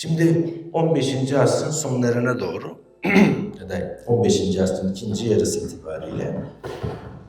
Şimdi 15. asrın sonlarına doğru ya da 15. asrın ikinci yarısı itibariyle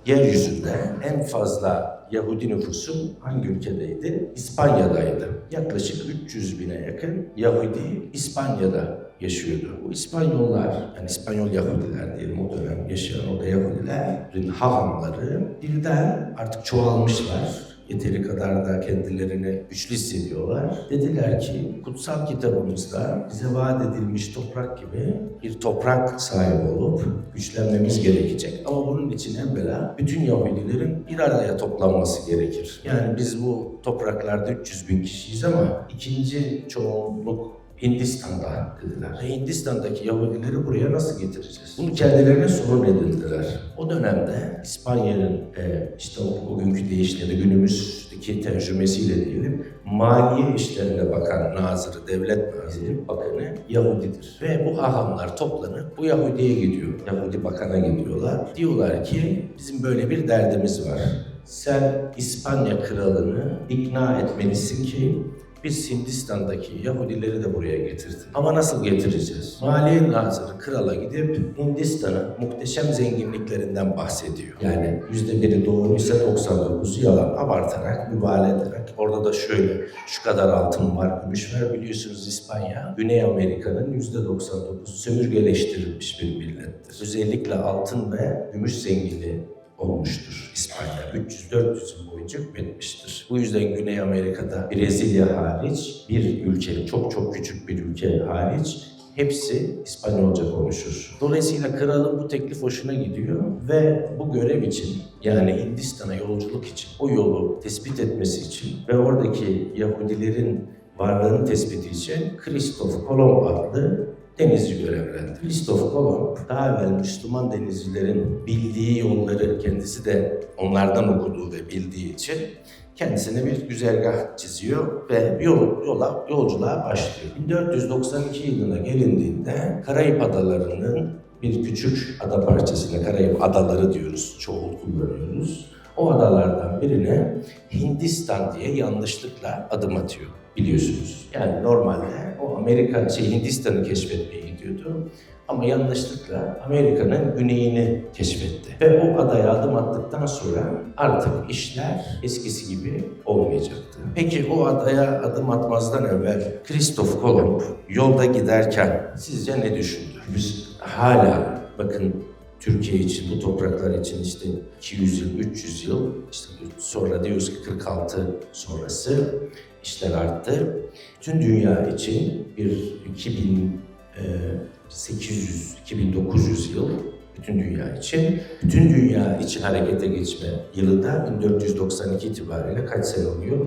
yeryüzünde en fazla Yahudi nüfusu hangi ülkedeydi? İspanya'daydı. Yaklaşık 300 bine yakın Yahudi İspanya'da yaşıyordu. Bu İspanyollar, yani İspanyol Yahudiler diyelim o dönem yaşayan o Yahudilerin hahamları birden artık çoğalmışlar. Yeteri kadar da kendilerini güçlü hissediyorlar. Dediler ki kutsal kitabımızda bize vaat edilmiş toprak gibi bir toprak sahibi olup güçlenmemiz gerekecek. Ama bunun için evvela bütün Yahudilerin bir araya toplanması gerekir. Yani biz bu topraklarda 300 bin kişiyiz ama ikinci çoğunluk Hindistan'da dediler. Hindistan'daki Yahudileri buraya nasıl getireceğiz? Bunu kendilerine sorun edindiler. O dönemde İspanya'nın e, işte o bugünkü deyişle de günümüzdeki tercümesiyle diyelim maliye işlerine bakan nazırı, devlet nazırı bakanı Yahudidir. Ve bu hahamlar toplanıp bu Yahudi'ye gidiyor. Yahudi bakana gidiyorlar. Diyorlar ki bizim böyle bir derdimiz var. Sen İspanya kralını ikna etmelisin ki biz Hindistan'daki Yahudileri de buraya getirdik. Ama nasıl getireceğiz? Maliye Nazırı krala gidip Hindistan'ın muhteşem zenginliklerinden bahsediyor. Yani yüzde biri doğruysa 99'u yalan abartarak, mübalağa ederek. Orada da şöyle, şu kadar altın var, gümüş var. Biliyorsunuz İspanya, Güney Amerika'nın yüzde 99'u sömürgeleştirilmiş bir millettir. Özellikle altın ve gümüş zenginliği olmuştur İspanya. 300-400 yıl boyunca hükmetmiştir. Bu yüzden Güney Amerika'da Brezilya hariç bir ülke, çok çok küçük bir ülke hariç hepsi İspanyolca konuşur. Dolayısıyla kralın bu teklif hoşuna gidiyor ve bu görev için yani Hindistan'a yolculuk için o yolu tespit etmesi için ve oradaki Yahudilerin varlığını tespiti için Kristof Kolomb adlı denizci görevlendi. Kristof Kolomb daha evvel Müslüman denizcilerin bildiği yolları kendisi de onlardan okuduğu ve bildiği için kendisine bir güzergah çiziyor ve yol, yola, yolculuğa başlıyor. 1492 yılına gelindiğinde Karayip Adaları'nın bir küçük ada parçasına, Karayip Adaları diyoruz, çoğul kullanıyoruz. O adalardan birine Hindistan diye yanlışlıkla adım atıyor biliyorsunuz. Yani normalde o Amerika, şey Hindistan'ı keşfetmeye gidiyordu. Ama yanlışlıkla Amerika'nın güneyini keşfetti. Ve o adaya adım attıktan sonra artık işler eskisi gibi olmayacaktı. Peki o adaya adım atmazdan evvel Kristof Kolomb yolda giderken sizce ne düşündü? Biz hala bakın Türkiye için, bu topraklar için işte 200 yıl, 300 yıl, işte sonra diyoruz ki 46 sonrası işler arttı. Tüm dünya için bir 2800, 2900 yıl bütün dünya için. Bütün dünya için harekete geçme yılı da 1492 itibariyle kaç sene oluyor?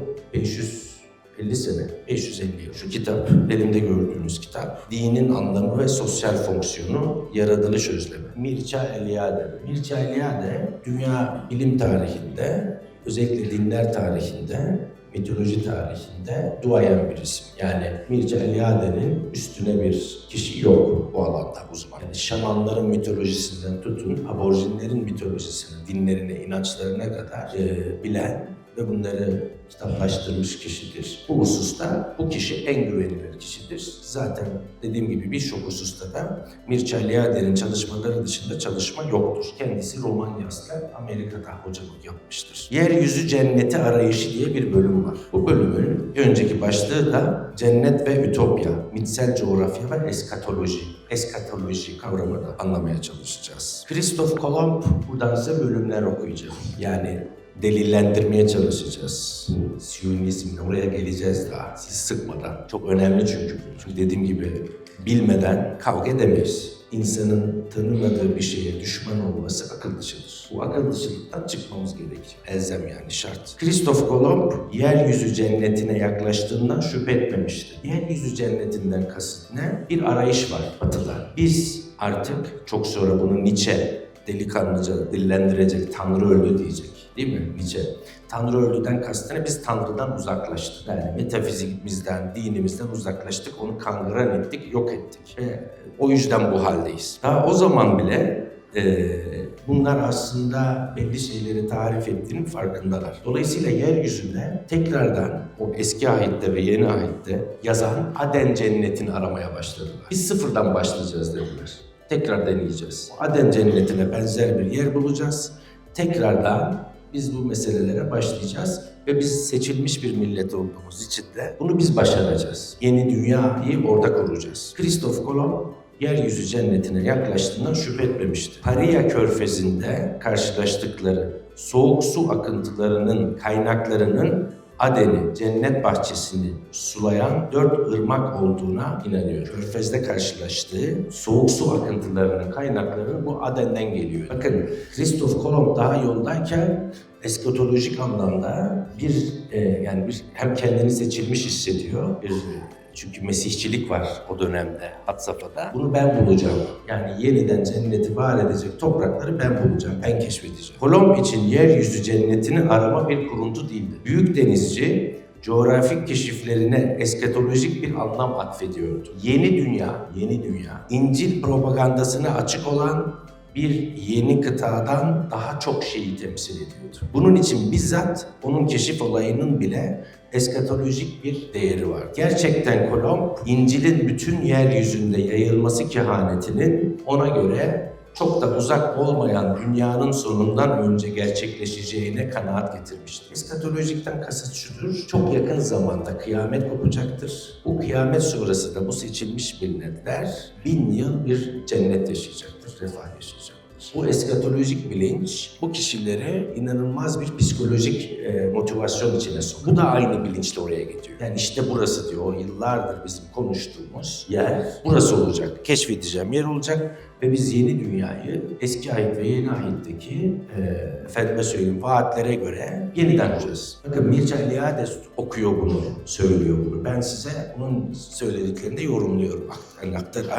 550 sene, 550 yıl. Şu kitap, elimde gördüğünüz kitap, dinin anlamı ve sosyal fonksiyonu, yaratılış özlemi. Mircea Eliade. Mircea Eliade, dünya bilim tarihinde, özellikle dinler tarihinde mitoloji tarihinde duayen bir isim. Yani Mircea Eliade'nin üstüne bir kişi yok bu alanda uzman. Yani şamanların mitolojisinden tutun, aborjinlerin mitolojisine, dinlerine, inançlarına kadar e, bilen ve bunları kitaplaştırmış kişidir. Bu hususta bu kişi en güvenilir kişidir. Zaten dediğim gibi birçok hususta da Mircea Eliade'nin çalışmaları dışında çalışma yoktur. Kendisi roman yazdı, Amerika'da hocalık yapmıştır. Yeryüzü Cenneti Arayışı diye bir bölüm var. Bu bölümün önceki başlığı da Cennet ve Ütopya, Mitsel Coğrafya ve Eskatoloji. Eskatoloji kavramını anlamaya çalışacağız. Christoph Kolomb, buradan size bölümler okuyacağım. Yani delillendirmeye çalışacağız. Siyonizmle oraya geleceğiz daha. Siz sıkmadan. Çok önemli çünkü. Çünkü dediğim gibi bilmeden kavga edemeyiz. İnsanın tanımadığı bir şeye düşman olması akıl dışıdır. Bu akıl dışılıktan çıkmamız gerekir. Elzem yani şart. Christoph Kolomb yeryüzü cennetine yaklaştığından şüphe etmemişti. Yeryüzü cennetinden kasıt ne? Bir arayış var batıda. Biz artık çok sonra bunu Nietzsche delikanlıca dillendirecek, Tanrı öldü diyecek. Değil mi Nietzsche? Tanrı öldüden kastına biz Tanrı'dan uzaklaştık. Yani metafizikimizden, dinimizden uzaklaştık, onu kangren ettik, yok ettik. Ve o yüzden bu haldeyiz. Daha o zaman bile e, bunlar aslında belli şeyleri tarif ettiğinin farkındalar. Dolayısıyla yeryüzünde tekrardan o eski ahitte ve yeni ahitte yazan Aden cennetini aramaya başladılar. Biz sıfırdan başlayacağız dediler. Tekrar deneyeceğiz. Aden cennetine benzer bir yer bulacağız. Tekrardan biz bu meselelere başlayacağız ve biz seçilmiş bir millet olduğumuz için de bunu biz başaracağız. Yeni dünyayı orada kuracağız. Christoph Kolomb yeryüzü cennetine yaklaştığından şüphe etmemişti. Paria körfezinde karşılaştıkları soğuk su akıntılarının kaynaklarının Aden'i, cennet bahçesini sulayan dört ırmak olduğuna inanıyor. Körfez'de karşılaştığı soğuk su akıntılarının kaynakları bu Aden'den geliyor. Bakın Christoph Kolomb daha yoldayken eskatolojik anlamda bir e, yani bir hem kendini seçilmiş hissediyor. Bir çünkü mesihçilik var o dönemde had safhada. Bunu ben bulacağım. Yani yeniden cenneti var edecek toprakları ben bulacağım, ben keşfedeceğim. Kolomb için yeryüzü cennetini arama bir kuruntu değildi. Büyük denizci coğrafik keşiflerine eskatolojik bir anlam atfediyordu. Yeni dünya, yeni dünya, İncil propagandasına açık olan bir yeni kıtadan daha çok şeyi temsil ediyordu. Bunun için bizzat onun keşif olayının bile eskatolojik bir değeri var. Gerçekten Kolomb, İncil'in bütün yeryüzünde yayılması kehanetinin ona göre çok da uzak olmayan dünyanın sonundan önce gerçekleşeceğine kanaat getirmiştir. Eskatolojikten kasıt şudur, çok yakın zamanda kıyamet kopacaktır. Bu kıyamet sonrası bu seçilmiş milletler bin yıl bir cennet yaşayacaktır, refah yaşayacaktır. Bu eskatolojik bilinç bu kişileri inanılmaz bir psikolojik e, motivasyon içine sokuyor. Bu da aynı bilinçle oraya gidiyor. Yani işte burası diyor, yıllardır bizim konuştuğumuz yer burası olacak. Keşfedeceğim yer olacak ve biz yeni dünyayı eski ahit ve yeni ahitteki e, efendime söyleyeyim vaatlere göre yeniden kuracağız. Bakın Mircea Eliade okuyor bunu, söylüyor bunu. Ben size onun söylediklerini de yorumluyorum. Hem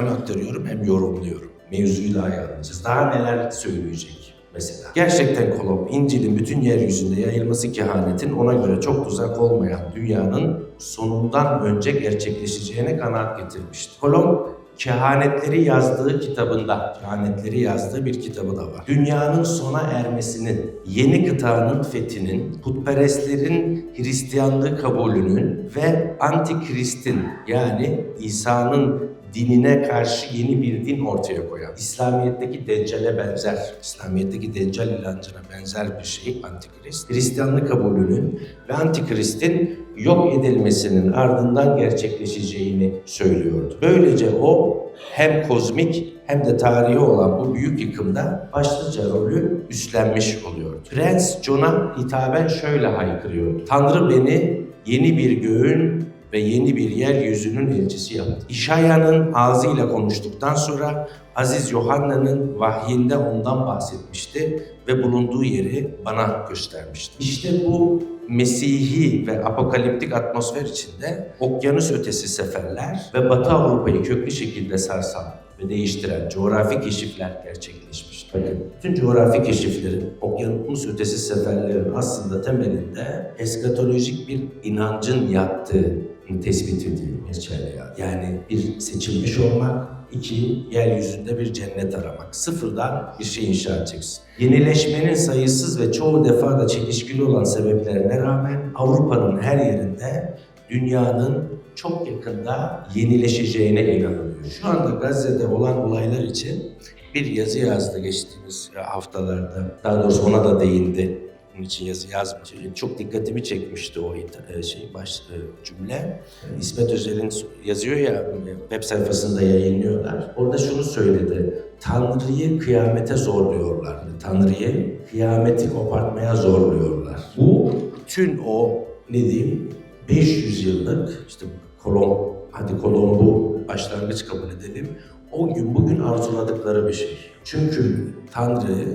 aktarıyorum hem yorumluyorum. Mevzuyu daha iyi anlayacağız. Daha neler söyleyecek mesela. Gerçekten Kolomb, İncil'in bütün yeryüzünde yayılması kehanetin ona göre çok uzak olmayan dünyanın sonundan önce gerçekleşeceğine kanaat getirmişti. Kolomb, kehanetleri yazdığı kitabında, kehanetleri yazdığı bir kitabı da var. Dünyanın sona ermesinin, yeni kıtanın fethinin, putperestlerin Hristiyanlığı kabulünün ve antikristin yani İsa'nın dinine karşı yeni bir din ortaya koyan, İslamiyet'teki Deccal'e benzer, İslamiyet'teki Deccal inancına benzer bir şey Antikrist, Hristiyanlık kabulünün ve Antikrist'in yok edilmesinin ardından gerçekleşeceğini söylüyordu. Böylece o hem kozmik hem de tarihi olan bu büyük yıkımda başlıca rolü üstlenmiş oluyordu. Prens John'a hitaben şöyle haykırıyordu. Tanrı beni yeni bir göğün ve yeni bir yeryüzünün elçisi yaptı. İşaya'nın ağzıyla konuştuktan sonra Aziz Yohanna'nın vahyinde ondan bahsetmişti ve bulunduğu yeri bana göstermişti. İşte bu Mesihi ve apokaliptik atmosfer içinde okyanus ötesi seferler ve Batı Avrupa'yı köklü şekilde sarsan ve değiştiren coğrafi keşifler gerçekleşmiştir. Bakın bütün coğrafi keşiflerin, okyanus ötesi seferlerin aslında temelinde eskatolojik bir inancın yattığı tespit ediliyor Mircea Yani bir seçilmiş olmak, iki yeryüzünde bir cennet aramak. Sıfırdan bir şey inşa edeceksin. Yenileşmenin sayısız ve çoğu defa da çelişkili olan sebeplerine rağmen Avrupa'nın her yerinde dünyanın çok yakında yenileşeceğine inanılıyor. Şu anda Gazze'de olan olaylar için bir yazı yazdı geçtiğimiz haftalarda. Daha doğrusu ona da değindi. Bunun için yazı yazmış. Çok dikkatimi çekmişti o e, şey baş e, cümle. İsmet Özel'in yazıyor ya web sayfasında yayınlıyorlar. Orada şunu söyledi. Tanrı'yı kıyamete zorluyorlar. Tanrı'yı kıyameti kopartmaya zorluyorlar. Bu bütün o ne diyeyim 500 yıllık işte Kolomb, hadi Kolomb'u başlangıç kabul edelim. O gün bugün arzuladıkları bir şey. Çünkü Tanrı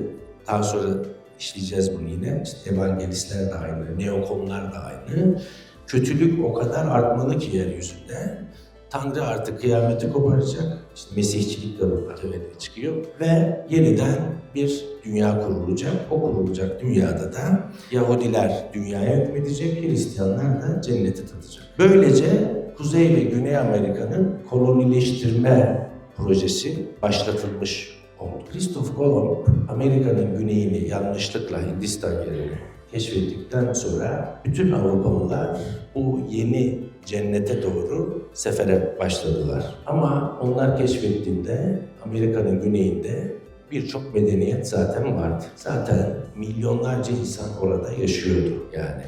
daha sonra işleyeceğiz bunu yine. İşte evangelistler de aynı, neokonlar da aynı. Kötülük o kadar artmalı ki yeryüzünde. Tanrı artık kıyameti koparacak. İşte Mesihçilik de burada tevellüt çıkıyor. Ve yeniden bir dünya kurulacak. O kurulacak dünyada da Yahudiler dünyaya hükmedecek, Hristiyanlar da cenneti tadacak. Böylece Kuzey ve Güney Amerika'nın kolonileştirme projesi başlatılmış oldu. Christoph Kolomb Amerika'nın güneyini yanlışlıkla Hindistan yerini keşfettikten sonra bütün Avrupalılar bu yeni cennete doğru sefere başladılar. Ama onlar keşfettiğinde Amerika'nın güneyinde birçok medeniyet zaten vardı. Zaten milyonlarca insan orada yaşıyordu yani.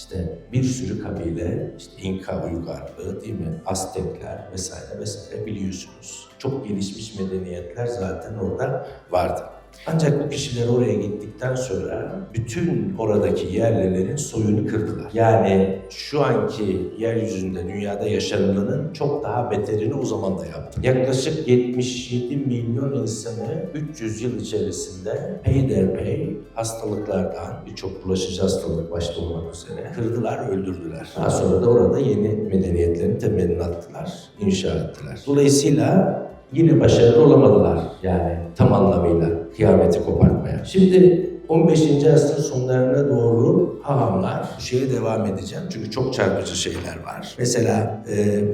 İşte bir sürü kabile, işte İnka uygarlığı değil mi, Aztekler vesaire vesaire biliyorsunuz. Çok gelişmiş medeniyetler zaten orada vardı. Ancak bu kişiler oraya gittikten sonra bütün oradaki yerlilerin soyunu kırdılar. Yani şu anki yeryüzünde dünyada yaşanılanın çok daha beterini o zaman da yaptı. Yaklaşık 77 milyon insanı 300 yıl içerisinde peyderpey hastalıklardan birçok bulaşıcı hastalık başta olmak üzere kırdılar, öldürdüler. Daha sonra da orada yeni medeniyetlerin temelini attılar, inşa ettiler. Dolayısıyla yine başarılı olamadılar yani tam anlamıyla kıyameti kopartmaya. Şimdi 15. asrın sonlarına doğru hahamlar bu şeye devam edeceğim çünkü çok çarpıcı şeyler var. Mesela e,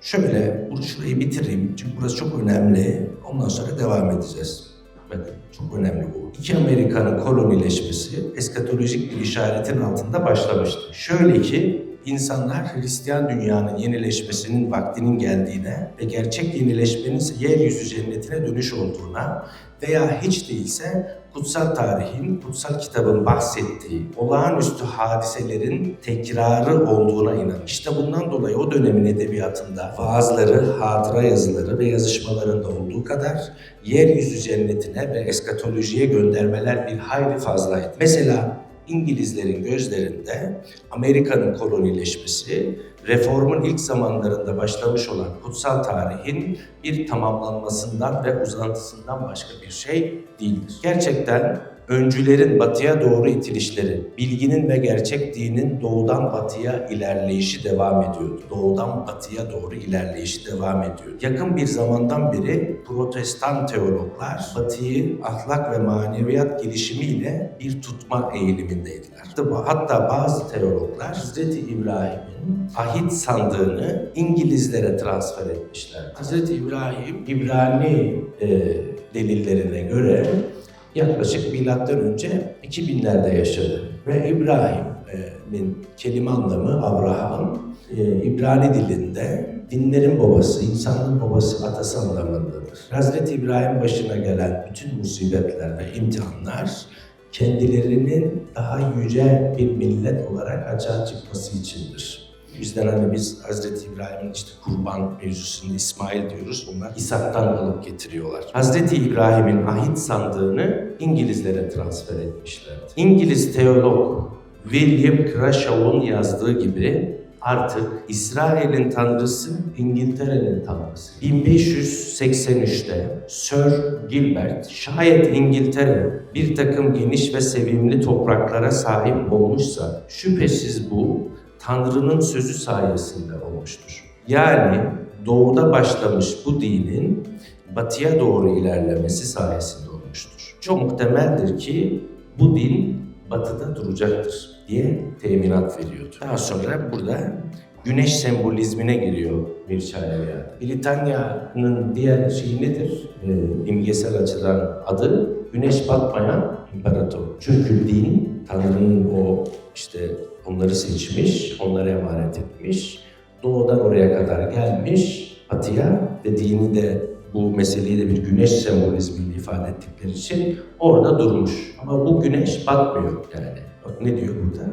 şöyle şurayı bitireyim çünkü burası çok önemli. Ondan sonra devam edeceğiz. Bakın çok önemli bu. İki Amerika'nın kolonileşmesi eskatolojik bir işaretin altında başlamıştı. Şöyle ki insanlar Hristiyan dünyanın yenileşmesinin vaktinin geldiğine ve gerçek yenileşmenin ise yeryüzü cennetine dönüş olduğuna veya hiç değilse kutsal tarihin, kutsal kitabın bahsettiği olağanüstü hadiselerin tekrarı olduğuna inanır. İşte bundan dolayı o dönemin edebiyatında vaazları, hatıra yazıları ve yazışmalarında olduğu kadar yeryüzü cennetine ve eskatolojiye göndermeler bir hayli fazlaydı. Mesela İngilizlerin gözlerinde Amerika'nın kolonileşmesi, reformun ilk zamanlarında başlamış olan kutsal tarihin bir tamamlanmasından ve uzantısından başka bir şey değildir. Gerçekten öncülerin batıya doğru itilişleri, bilginin ve gerçek dinin doğudan batıya ilerleyişi devam ediyordu. Doğudan batıya doğru ilerleyişi devam ediyor. Yakın bir zamandan beri protestan teologlar batıyı ahlak ve maneviyat gelişimiyle bir tutma eğilimindeydiler. Hatta bazı teologlar Hazreti İbrahim'in ahit sandığını İngilizlere transfer etmişler. Hazreti İbrahim İbrani e, delillerine göre yaklaşık milattan önce 2000'lerde yaşadı. Ve İbrahim'in kelime anlamı Abraham, e, İbrani dilinde dinlerin babası, insanlığın babası, atası anlamındadır. Hazreti İbrahim başına gelen bütün musibetler ve imtihanlar kendilerinin daha yüce bir millet olarak açığa çıkması içindir. O yüzden hani biz Hazreti İbrahim'in işte kurban mevzusunu İsmail diyoruz. Onlar İshak'tan alıp getiriyorlar. Hazreti İbrahim'in ahit sandığını İngilizlere transfer etmişlerdi. İngiliz teolog William Crashaw'un yazdığı gibi artık İsrail'in tanrısı İngiltere'nin tanrısı. 1583'te Sir Gilbert şayet İngiltere bir takım geniş ve sevimli topraklara sahip olmuşsa şüphesiz bu Tanrı'nın sözü sayesinde olmuştur. Yani doğuda başlamış bu dinin batıya doğru ilerlemesi sayesinde olmuştur. Çok muhtemeldir ki bu din batıda duracaktır diye teminat veriyordu. Daha sonra burada güneş sembolizmine giriyor Mircea Eliade. Britanya'nın diğer şeyi nedir? E, imgesel açıdan adı güneş batmayan imparator. Çünkü din Tanrı'nın o işte onları seçmiş, onlara emanet etmiş. Doğudan oraya kadar gelmiş batıya ve dini de bu meseleyi de bir güneş sembolizmiyle ifade ettikleri için orada durmuş. Ama bu güneş batmıyor yani. Bak ne diyor burada?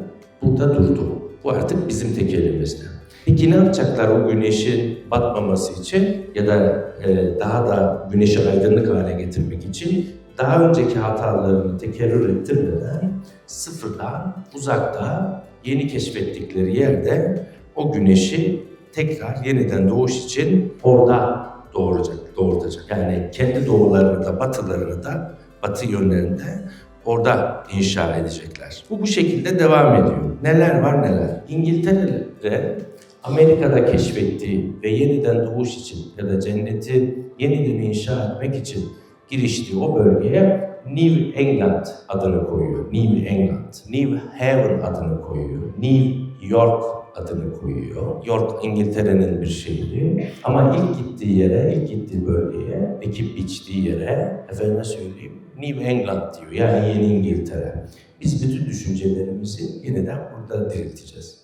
Burada durdu. Bu artık bizim tek elimizde. Peki ne yapacaklar o güneşin batmaması için ya da e, daha da güneşi aydınlık hale getirmek için? Daha önceki hatalarını tekerrür ettirmeden sıfırdan, uzakta, yeni keşfettikleri yerde o güneşi tekrar yeniden doğuş için orada doğuracak, doğurtacak. Yani kendi doğularını da batılarını da batı yönlerinde orada inşa edecekler. Bu bu şekilde devam ediyor. Neler var neler. İngiltere'de Amerika'da keşfettiği ve yeniden doğuş için ya da cenneti yeniden inşa etmek için giriştiği o bölgeye New England adını koyuyor. New England. New Haven adını koyuyor. New York adını koyuyor. York İngiltere'nin bir şehri. Ama ilk gittiği yere, ilk gittiği bölgeye, ekip biçtiği yere, efendime söyleyeyim, New England diyor. Yani Yeni İngiltere. Biz bütün düşüncelerimizi yeniden burada dirilteceğiz.